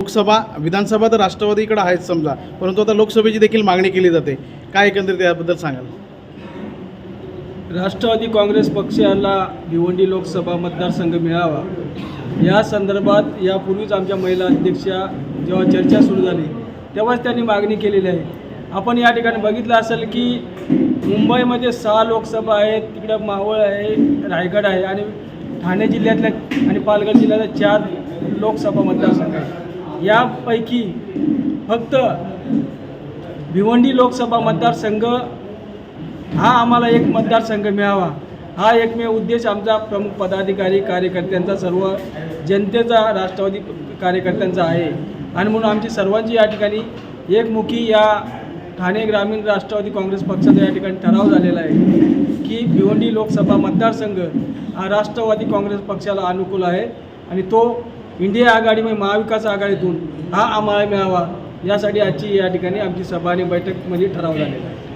लोकसभा विधानसभा तर राष्ट्रवादीकडे आहेच समजा परंतु आता लोकसभेची देखील मागणी केली जाते. काय एकंदरीत याबद्दल सांगाल? राष्ट्रवादी काँग्रेस पक्षाला भिवंडी लोकसभा मतदारसंघ मिळावा. या संदर्भात यापूर्वीच आमच्या महिला अध्यक्षा जेव्हा चर्चा सुरू झाली तेव्हाच त्यांनी मागणी केलेली आहे. आपण या ठिकाणी बघितलं असेल की मुंबईमध्ये सहा लोकसभा आहेत तिकडं मावळ आहे रायगड आहे आणि ठाणे जिल्ह्यातल्या आणि पालघर जिल्ह्यातल्या चार लोकसभा मतदारसंघ आहेत. यापैकी फक्त भिवंडी लोकसभा मतदारसंघ हा आम्हाला एक मतदारसंघ मिळावा. हा एकमेव उद्देश आमचा प्रमुख पदाधिकारी कार्यकर्त्यांचा सर्व जनतेचा राष्ट्रवादी कार्यकर्त्यांचा आहे. आणि म्हणून आमची सर्वांची या ठिकाणी एकमुखी या ठाणे ग्रामीण राष्ट्रवादी काँग्रेस पक्षाचा या ठिकाणी ठराव झालेला आहे की भिवंडी लोकसभा मतदारसंघ हा राष्ट्रवादी काँग्रेस पक्षाला अनुकूल आहे आणि तो इंडिया आघाडीमध्ये महाविकास आघाडीतून हा आम्हाला मिळावा यासाठी आजची या ठिकाणी आमची सभा आणि म्हणजे ठराव झालेला आहे.